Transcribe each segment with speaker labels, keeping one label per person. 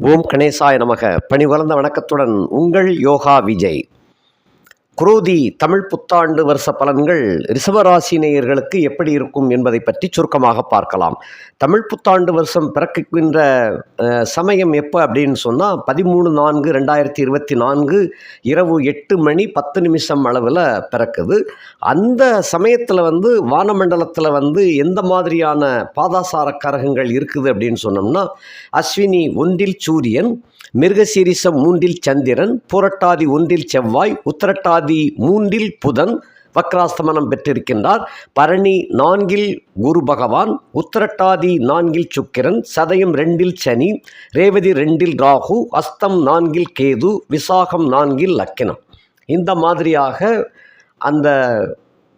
Speaker 1: ஓம் கணேசாய நமக. பணிவளர்ந்த வணக்கத்துடன் உங்கள் யோகா விஜய். குரோதி தமிழ் புத்தாண்டு வருஷ பலன்கள் ரிஷபராசினியர்களுக்கு எப்படி இருக்கும் என்பதை பற்றி சுருக்கமாக பார்க்கலாம். தமிழ் புத்தாண்டு வருஷம் பிறக்கின்ற சமயம் எப்போ அப்படின்னு சொன்னால் பதிமூணு நான்கு ரெண்டாயிரத்தி இருபத்தி நான்கு இரவு எட்டு மணி பத்து நிமிஷம் அளவில் பிறக்குது. அந்த சமயத்தில் வந்து வானமண்டலத்தில் வந்து எந்த மாதிரியான பாதாசார கரகங்கள் இருக்குது அப்படின்னு சொன்னோம்னா அஸ்வினி ஒன்றில் சூரியன் மிருகசீரிசம் மூன்றில் சந்திரன் புரட்டாதி ஒன்றில் செவ்வாய் உத்திரட்டாதி மூன்றில் புதன் வக்ராஸ்தமனம் பெற்றிருக்கின்றார். பரணி நான்கில் குரு பகவான் உத்திரட்டாதி நான்கில் சுக்கிரன் சதயம் ரெண்டில் சனி ரேவதி ரெண்டில் ராகு அஸ்தம் நான்கில் கேது விசாகம் நான்கில் லக்கினம். இந்த மாதிரியாக அந்த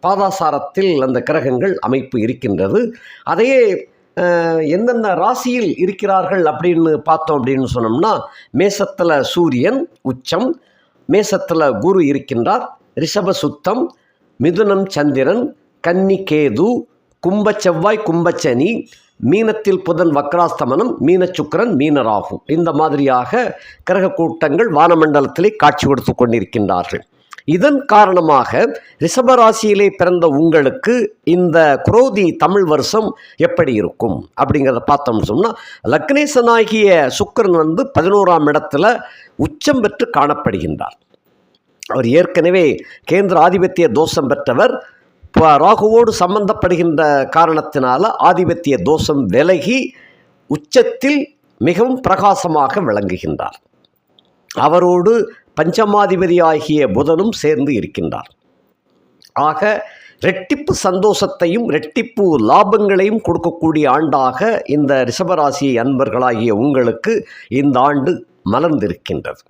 Speaker 1: பாதாசாரத்தில் அந்த கிரகங்கள் அமைப்பு இருக்கின்றது. அதையே எந்தெந்த ராசியில் இருக்கிறார்கள் அப்படின்னு பார்த்தோம் அப்படின்னு சொன்னோம்னா மேசத்தில் சூரியன் உச்சம் மேசத்தில் குரு இருக்கின்றார். ரிஷப சுத்தம் மிதுனம் சந்திரன் கன்னி கேது கும்ப செவ்வாய் கும்பச்சனி மீனத்தில் புதன் வக்ராஸ்தமனம் மீனச்சுக்கரன் மீனராகும் இந்த மாதிரியாக கிரக கூட்டங்கள் வானமண்டலத்திலே காட்சி கொடுத்து கொண்டிருக்கின்றார்கள். இதன் காரணமாக ரிஷபராசியிலே பிறந்த உங்களுக்கு இந்த குரோதி தமிழ் வருஷம் எப்படி இருக்கும்? அப்படிங்கிறத பார்த்தோம்னு சொன்னால் லக்னேசனாகிய சுக்கரன் வந்து பதினோராம் இடத்துல உச்சம் பெற்று காணப்படுகின்றார். அவர் ஏற்கனவே கேந்திர ஆதிபத்திய தோஷம் பெற்றவர். இப்போ ராகுவோடு சம்பந்தப்படுகின்ற காரணத்தினால ஆதிபத்திய தோஷம் விலகி உச்சத்தில் மிகவும் பிரகாசமாக விளங்குகின்றார். அவரோடு பஞ்சமாதிபதியாகிய புதனும் சேர்ந்து இருக்கின்றார். ஆக ரெட்டிப்பு சந்தோஷத்தையும் ரெட்டிப்பு லாபங்களையும் கொடுக்கக்கூடிய ஆண்டாக இந்த ரிஷபராசி அன்பர்களாகிய உங்களுக்கு இந்த ஆண்டு மலர்ந்திருக்கின்றது.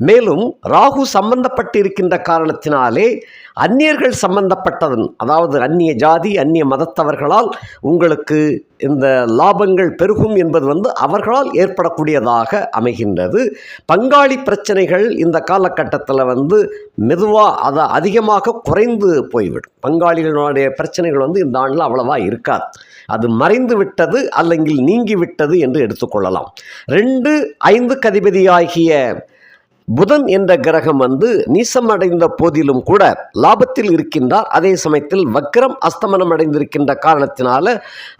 Speaker 1: மேலும் ராகு சம்பந்தப்பட்டிருக்கின்ற காரணத்தினாலே அந்நியர்கள் சம்பந்தப்பட்டதன் அதாவது அந்நிய ஜாதி அந்நிய மதத்தவர்களால் உங்களுக்கு இந்த லாபங்கள் பெருகும் என்பது வந்து அவர்களால் ஏற்படக்கூடியதாக அமைகின்றது. பங்காளி பிரச்சனைகள் இந்த காலகட்டத்தில் வந்து மெதுவாக அதை அதிகமாக குறைந்து போய்விடும். பங்காளிகளுடைய பிரச்சனைகள் வந்து இந்த ஆண்டில் அவ்வளவா இருக்காது. அது மறைந்து விட்டது அல்லங்கில் நீங்கி விட்டது என்று எடுத்துக்கொள்ளலாம். ரெண்டு ஐந்து கதிபதியாகிய புதன் என்ற கிரகம் வந்து நீசமடைந்த போதிலும் கூட லாபத்தில் இருக்கின்றார். அதே சமயத்தில் வக்ரம் அஸ்தமனம் அடைந்திருக்கின்ற காரணத்தினால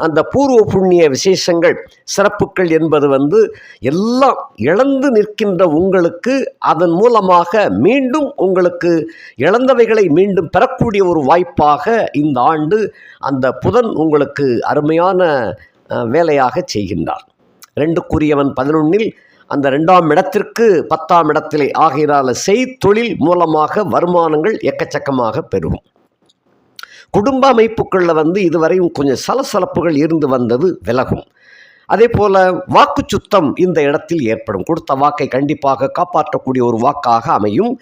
Speaker 1: அந்த பூர்வ புண்ணிய விசேஷங்கள் சிறப்புகள் என்பது வந்து எல்லாம் இழந்து நிற்கின்ற உங்களுக்கு அதன் மூலமாக மீண்டும் உங்களுக்கு இழந்தவைகளை மீண்டும் பெறக்கூடிய ஒரு வாய்ப்பாக இந்த ஆண்டு அந்த புதன் உங்களுக்கு அருமையான வேலையாக செய்கின்றார். ரெண்டுக்குரியவன் பதினொன்னில் அந்த ரெண்டாம் இடத்திற்கு பத்தாம் இடத்திலே ஆகையினால செய்தொழில் மூலமாக வருமானங்கள் எக்கச்சக்கமாக பெறும் குடும்ப அமைப்புகளில் வந்து இதுவரையும் கொஞ்சம் சலசலப்புகள் இருந்து வந்தது விலகும். அதே போல் வாக்கு சுத்தம் இந்த இடத்தில் ஏற்படும். கொடுத்த வாக்கை கண்டிப்பாக காப்பாற்றக்கூடிய ஒரு வாக்காக அமையும்.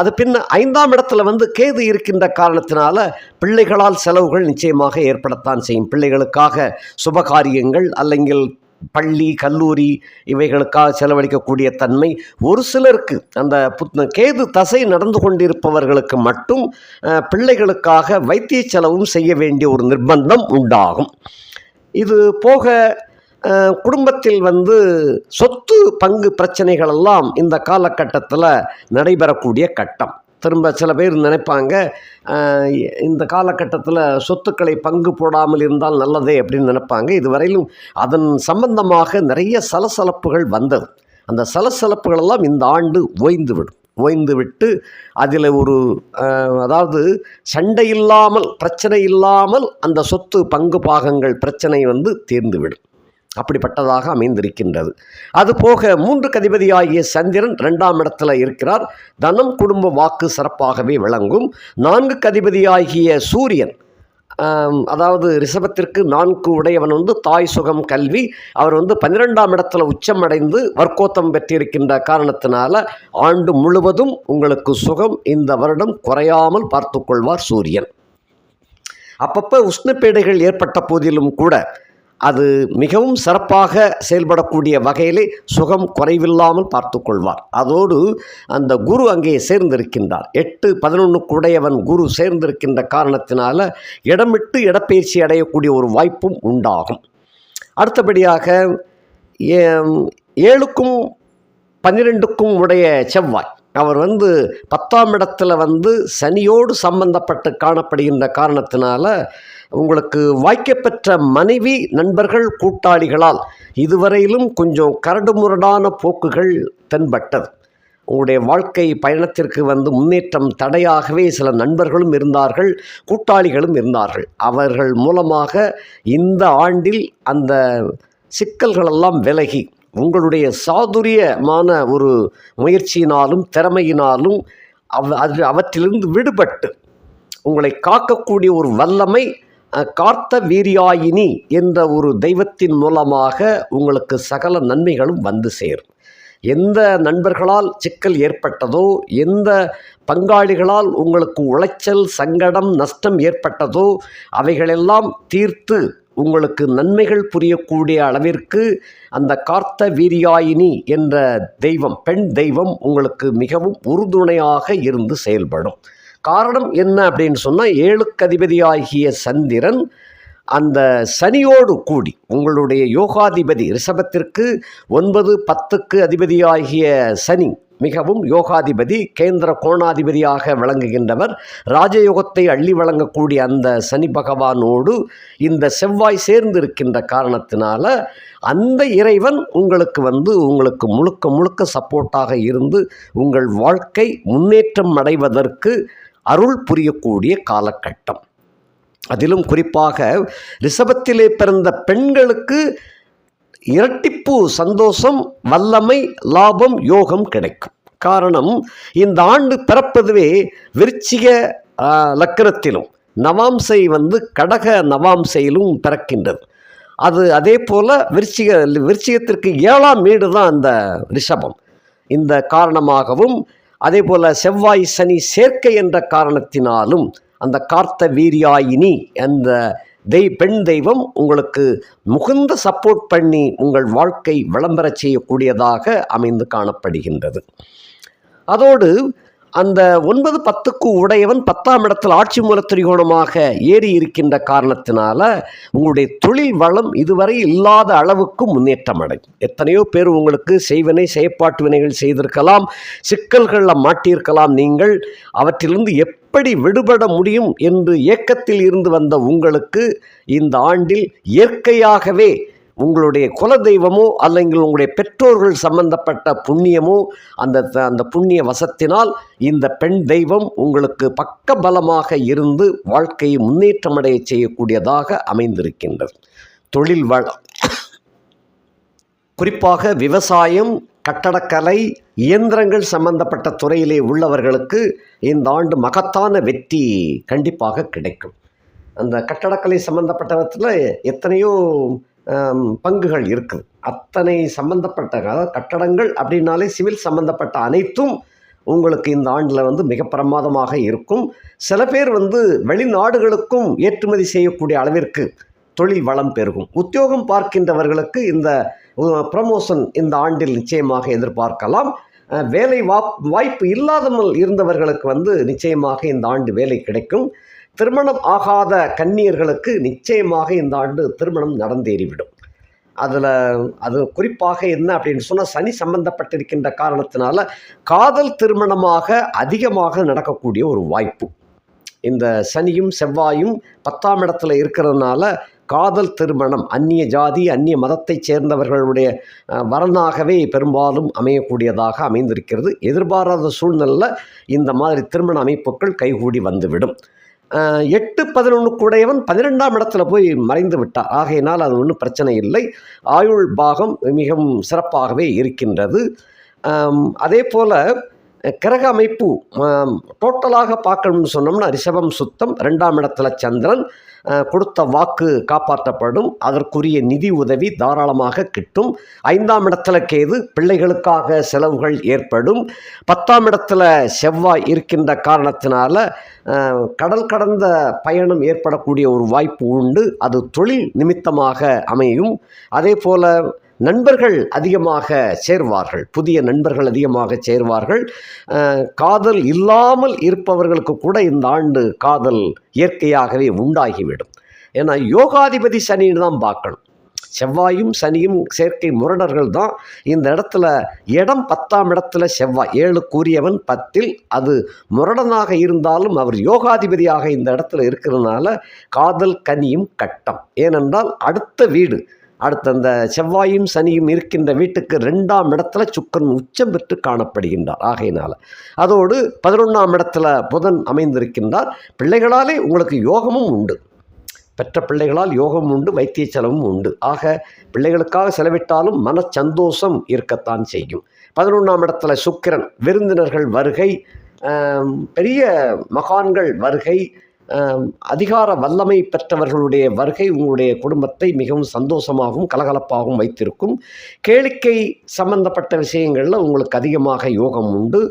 Speaker 1: அது பின்ன ஐந்தாம் இடத்துல வந்து கேது இருக்கின்ற காரணத்தினால பிள்ளைகளால் செலவுகள் நிச்சயமாக ஏற்படத்தான் செய்யும். பிள்ளைகளுக்காக சுபகாரியங்கள் அல்லங்கில் பள்ளி கல்லூரி இவைகளுக்காக செலவழிக்கக்கூடிய தன்மை ஒரு சிலருக்கு அந்த புத் கேது தசை நடந்து கொண்டிருப்பவர்களுக்கு மட்டும் பிள்ளைகளுக்காக வைத்திய செலவும் செய்ய வேண்டிய ஒரு நிர்பந்தம் உண்டாகும். இது போக குடும்பத்தில் வந்து சொத்து பங்கு பிரச்சனைகள் எல்லாம் இந்த காலகட்டத்தில் நடைபெறக்கூடிய கட்டம். திரும்ப சில பேர் நினைப்பாங்க இந்த காலகட்டத்தில் சொத்துக்களை பங்கு போடாமல் இருந்தால் நல்லதே அப்படின்னு நினைப்பாங்க. இதுவரையிலும் அதன் சம்பந்தமாக நிறைய சலசலப்புகள் வந்தது. அந்த சலசலப்புகளெல்லாம் இந்த ஆண்டு ஓய்ந்து விடும் ஓய்ந்து விட்டு அதில் ஒரு அதாவது சண்டை இல்லாமல் பிரச்சனை இல்லாமல் அந்த சொத்து பங்கு பாகங்கள் பிரச்சனை வந்து தீர்ந்துவிடும். அப்படிப்பட்டதாக அமைந்திருக்கின்றது. அதுபோக மூன்று கதிபதியாகிய சந்திரன் ரெண்டாம் இடத்துல இருக்கிறார். தனம் குடும்ப வாக்கு சிறப்பாகவே விளங்கும். நான்கு கதிபதியாகிய சூரியன் அதாவது ரிஷபத்திற்கு நான்கு உடையவன் வந்து தாய் சுகம் கல்வி. அவர் வந்து பன்னிரெண்டாம் இடத்துல உச்சம் அடைந்து வர்க்கோத்தம் பெற்றிருக்கின்ற காரணத்தினால ஆண்டு முழுவதும் உங்களுக்கு சுகம் இந்த வருடம் குறையாமல் பார்த்துக்கொள்வார் சூரியன். அப்பப்போ உஷ்ணப்பேடைகள் ஏற்பட்ட போதிலும் கூட அது மிகவும் சிறப்பாக செயல்படக்கூடிய வகையிலே சுகம் குறைவில்லாமல் பார்த்து கொள்வார். அதோடு அந்த குரு அங்கே சேர்ந்திருக்கின்றார். எட்டு பதினொன்றுக்கு உடையவன் குரு சேர்ந்திருக்கின்ற காரணத்தினால இடமிட்டு இடப்பெயர்ச்சி அடையக்கூடிய ஒரு வாய்ப்பும் உண்டாகும். அடுத்தபடியாக ஏழுக்கும் பன்னிரெண்டுக்கும் உடைய செவ்வாய். அவர் வந்து பத்தாம் இடத்துல வந்து சனியோடு சம்பந்தப்பட்டு காணப்படுகின்ற காரணத்தினால உங்களுக்கு வாய்க்கப்பெற்ற மனைவி நண்பர்கள் கூட்டாளிகளால் இதுவரையிலும் கொஞ்சம் கரடுமுரடான போக்குகள் தென்பட்டது. உங்களுடைய வாழ்க்கை பயணத்திற்கு வந்து முன்னேற்றம் தடையாகவே சில நண்பர்களும் இருந்தார்கள் கூட்டாளிகளும் இருந்தார்கள். அவர்கள் மூலமாக இந்த ஆண்டில் அந்த சிக்கல்களெல்லாம் விலகி உங்களுடைய சாதுரியமான ஒரு முயற்சியினாலும் திறமையினாலும் அவ அது அவற்றிலிருந்து விடுபட்டு உங்களை காக்கக்கூடிய ஒரு வல்லமை கார்த்த வீரியாயினி என்ற ஒரு தெய்வத்தின் மூலமாக உங்களுக்கு சகல நன்மைகளும் வந்து சேரும். எந்த நண்பர்களால் சிக்கல் ஏற்பட்டதோ எந்த பங்காளிகளால் உங்களுக்கு உளைச்சல் சங்கடம் நஷ்டம் ஏற்பட்டதோ அவைகளெல்லாம் தீர்த்து உங்களுக்கு நன்மைகள் புரியக்கூடிய அளவிற்கு அந்த கார்த்த வீரியாயினி என்ற தெய்வம் பெண் தெய்வம் உங்களுக்கு மிகவும் உறுதுணையாக இருந்து செயல்படும். காரணம் என்ன அப்படின்னு சொன்னால் ஏழுக்கு அதிபதியாகிய சந்திரன் அந்த சனியோடு கூடி உங்களுடைய யோகாதிபதி ரிஷபத்திற்கு ஒன்பது பத்துக்கு அதிபதியாகிய சனி மிகவும் யோகாதிபதி கேந்திர கோணாதிபதியாக விளங்குகின்றவர் ராஜயோகத்தை அள்ளி வழங்கக்கூடிய அந்த சனி பகவானோடு இந்த செவ்வாய் சேர்ந்திருக்கின்ற காரணத்தினால அந்த இறைவன் உங்களுக்கு வந்து உங்களுக்கு முழுக்க முழுக்க சப்போர்ட்டாக இருந்து உங்கள் வாழ்க்கை முன்னேற்றம் அடைவதற்கு அருள் புரியக்கூடிய காலகட்டம். அதிலும் குறிப்பாக ரிஷபத்திலே பிறந்த பெண்களுக்கு இரட்டிப்பு சந்தோஷம் வல்லமை லாபம் யோகம் கிடைக்கும். காரணம் இந்த ஆண்டு பிறப்பதுவே விருச்சிக ஆ, லக்கணத்திலும் நவாம்சை வந்து கடக நவாம்சையிலும் பிறக்கின்றது. அது அதே போல் விருச்சிக விருச்சிகத்திற்கு ஏழாம் வீடு தான் அந்த ரிஷபம். இந்த காரணமாகவும் அதே போல் செவ்வாய் சனி சேர்க்கை என்ற காரணத்தினாலும் அந்த கார்த்த வீரியாயினி அந்த தெய் பெண் தெய்வம் உங்களுக்கு முகுந்த சப்போர்ட் பண்ணி உங்கள் வாழ்க்கை விளம்பர செய்யக்கூடியதாக அமைந்து காணப்படுகின்றது. அதோடு அந்த ஒன்பது பத்துக்கு உடையவன் பத்தாம் இடத்தில் ஆட்சி மூல திரிகோணமாக ஏறி இருக்கின்ற காரணத்தினால உங்களுடைய தொழில் வளம் இதுவரை இல்லாத அளவுக்கு முன்னேற்றம் அடையும். எத்தனையோ பேர் உங்களுக்கு செய்வினை செயற்பாட்டு வினைகள் செய்திருக்கலாம் சிக்கல்களில் மாட்டியிருக்கலாம். நீங்கள் அவற்றிலிருந்து எப்படி விடுபட முடியும் என்று ஏக்கத்தில் இருந்து வந்த உங்களுக்கு இந்த ஆண்டில் இயற்கையாகவே உங்களுடைய குல தெய்வமோ அல்லது உங்களுடைய பெற்றோர்கள் சம்பந்தப்பட்ட புண்ணியமோ அந்த அந்த புண்ணிய வசத்தினால் இந்த பெண் தெய்வம் உங்களுக்கு பக்க பலமாக இருந்து வாழ்க்கையை முன்னேற்றமடைய செய்யக்கூடியதாக அமைந்திருக்கின்றது. தொழில் வளம் குறிப்பாக விவசாயம் கட்டடக்கலை இயந்திரங்கள் சம்பந்தப்பட்ட துறையிலே உள்ளவர்களுக்கு இந்த ஆண்டு மகத்தான வெற்றி கண்டிப்பாக கிடைக்கும். அந்த கட்டடக்கலை சம்பந்தப்பட்டவற்றில் எத்தனையோ பங்குகள் இருக்குது. அத்தனை சம்பந்தப்பட்ட அதாவது கட்டடங்கள் அப்படின்னாலே சிவில் சம்பந்தப்பட்ட அனைத்தும் உங்களுக்கு இந்த ஆண்டில் வந்து மிக பிரமாதமாக இருக்கும். சில பேர் வந்து வெளிநாடுகளுக்கும் ஏற்றுமதி செய்யக்கூடிய அளவிற்கு தொழில் வளம் பெருகும். உத்தியோகம் பார்க்கின்றவர்களுக்கு இந்த ப்ரமோஷன் இந்த ஆண்டில் நிச்சயமாக எதிர்பார்க்கலாம். வேலை வாய்ப்பு இல்லாதமல் இருந்தவர்களுக்கு வந்து நிச்சயமாக இந்த ஆண்டு வேலை கிடைக்கும். திருமணம் ஆகாத கன்னியர்களுக்கு நிச்சயமாக இந்த ஆண்டு திருமணம் நடந்தேறிவிடும். அதில் அது குறிப்பாக என்ன அப்படின்னு சொன்னால் சனி சம்பந்தப்பட்டிருக்கின்ற காரணத்தினால காதல் திருமணமாக அதிகமாக நடக்கக்கூடிய ஒரு வாய்ப்பு. இந்த சனியும் செவ்வாயும் பத்தாம் இடத்துல இருக்கிறதுனால காதல் திருமணம் அந்நிய ஜாதி அந்நிய மதத்தைச் சேர்ந்தவர்களுடைய வரனாகவே பெரும்பாலும் அமையக்கூடியதாக அமைந்திருக்கிறது. எதிர்பாராத சூழ்நிலையில் இந்த மாதிரி திருமண அமைப்புகள் கைகூடி வந்துவிடும். எட்டு பதினொன்று கூடையவன் பன்னிரெண்டாம் இடத்துல போய் மறைந்து விட்டார். ஆகையினால் அது ஒன்றும் பிரச்சனை இல்லை. ஆயுள் பாகம் மிகவும் சிறப்பாகவே இருக்கின்றது. அதே போல் கிரக அமைப்பு டோட்டலாக பார்க்கணும்னு சொன்னோம்னா ரிஷபம் சுத்தம் ரெண்டாம் இடத்துல சந்திரன் கொடுத்த வாக்கு காப்பாற்றப்படும். அதற்குரிய நிதி உதவி தாராளமாக கிட்டும். ஐந்தாம் இடத்துல கேது பிள்ளைகளுக்காக செலவுகள் ஏற்படும். பத்தாம் இடத்துல செவ்வாய் இருக்கின்ற காரணத்தினால கடல் கடந்த பயணம் ஏற்படக்கூடிய ஒரு வாய்ப்பு உண்டு. அது தொழில் நிமித்தமாக அமையும். அதே போல் நண்பர்கள் அதிகமாக சேர்வார்கள். புதிய நண்பர்கள் அதிகமாக சேர்வார்கள். காதல் இல்லாமல் இருப்பவர்களுக்கு கூட இந்த ஆண்டு காதல் இயற்கையாகவே உண்டாகிவிடும். ஏன்னா யோகாதிபதி சனின்னு தான் பார்க்கணும். செவ்வாயும் சனியும் சேர்க்கை முரடர்கள் தான். இந்த இடத்துல இடம் பத்தாம் இடத்துல செவ்வாய். ஏழு கூறியவன் பத்தில் அது முரடனாக இருந்தாலும் அவர் யோகாதிபதியாக இந்த இடத்துல இருக்கிறதுனால காதல் கனியும் கட்டம். ஏனென்றால் அடுத்த வீடு அடுத்த அந்த செவ்வாயும் சனியும் இருக்கின்ற வீட்டுக்கு ரெண்டாம் இடத்துல சுக்கரன் உச்சம் பெற்று காணப்படுகின்றார். ஆகையினால் அதோடு பதினொன்றாம் இடத்துல புதன் அமைந்திருக்கின்றார். பிள்ளைகளாலே உங்களுக்கு யோகமும் உண்டு. பெற்ற பிள்ளைகளால் யோகம் உண்டு வைத்திய செலவும் உண்டு. ஆக பிள்ளைகளுக்காக செலவிட்டாலும் மன சந்தோஷம் இருக்கத்தான் செய்யும். பதினொன்றாம் இடத்துல சுக்கிரன் விருந்தினர்கள் வருகை பெரிய மகான்கள் வருகை அதிகார வல்லமை பெற்றவர்களுடைய வருகை உங்களுடைய குடும்பத்தை மிகவும் சந்தோஷமாகவும் கலகலப்பாகவும் வைத்திருக்கும். கேளிக்கை சம்பந்தப்பட்ட விஷயங்களில் உங்களுக்கு அதிகமாக யோகம் உண்டு.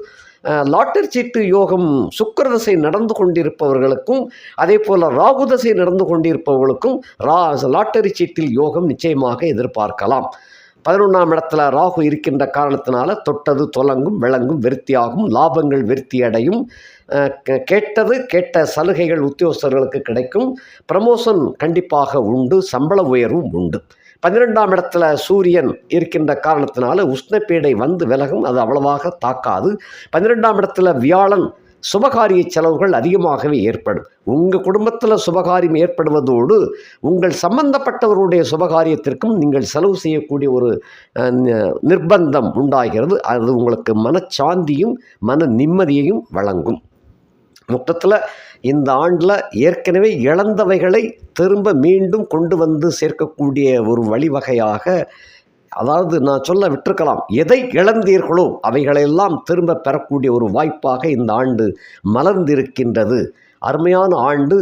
Speaker 1: லாட்டரி சீட்டு யோகம் சுக்கரதசை நடந்து கொண்டிருப்பவர்களுக்கும் அதே போல் ராகுதசை நடந்து கொண்டிருப்பவர்களுக்கும் ரா லாட்டரி சீட்டில் யோகம் நிச்சயமாக எதிர்பார்க்கலாம். பதினொன்றாம் இடத்துல ராகு இருக்கின்ற காரணத்தினால தொட்டது தொலங்கும் விளங்கும் விருத்தியாகும் லாபங்கள் விருத்தி அடையும் கேட்டது கேட்ட சலுகைகள் உத்தியோகஸ்தர்களுக்கு கிடைக்கும். ப்ரமோஷன் கண்டிப்பாக உண்டு சம்பள உயர்வும் உண்டு. பன்னிரெண்டாம் இடத்துல சூரியன் இருக்கின்ற காரணத்தினால உஷ்ணப்பீடை வந்து விலகும் அது அவ்வளவாக தாக்காது. பன்னிரெண்டாம் இடத்துல வியாழன் சுபகாரிய செலவுகள் அதிகமாகவே ஏற்படும். உங்கள் குடும்பத்தில் சுபகாரியம் ஏற்படுவதோடு உங்கள் சம்பந்தப்பட்டவருடைய சுபகாரியத்திற்கும் நீங்கள் செலவு செய்யக்கூடிய ஒரு நிர்பந்தம் உண்டாகிறது. அது உங்களுக்கு மனச்சாந்தியும் மன நிம்மதியையும் வழங்கும். மொத்தத்தில் இந்த ஆண்டில் ஏற்கனவே இழந்தவைகளை திரும்ப மீண்டும் கொண்டு வந்து சேர்க்கக்கூடிய ஒரு வழிவகையாக அதாவது நான் சொல்ல விட்டிருக்கலாம் எதை இழந்தீர்களோ அவைகளெல்லாம் திரும்ப பெறக்கூடிய ஒரு வாய்ப்பாக இந்த ஆண்டு மலர்ந்திருக்கின்றது. அருமையான ஆண்டு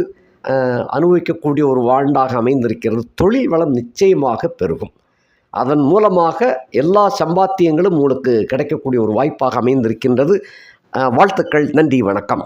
Speaker 1: அனுபவிக்கக்கூடிய ஒரு ஆண்டாக அமைந்திருக்கிறது. தொழில் வளம் நிச்சயமாக பெருகும். அதன் மூலமாக எல்லா சம்பாத்தியங்களும் உங்களுக்கு கிடைக்கக்கூடிய ஒரு வாய்ப்பாக அமைந்திருக்கின்றது. வாழ்த்துக்கள் நன்றி வணக்கம்.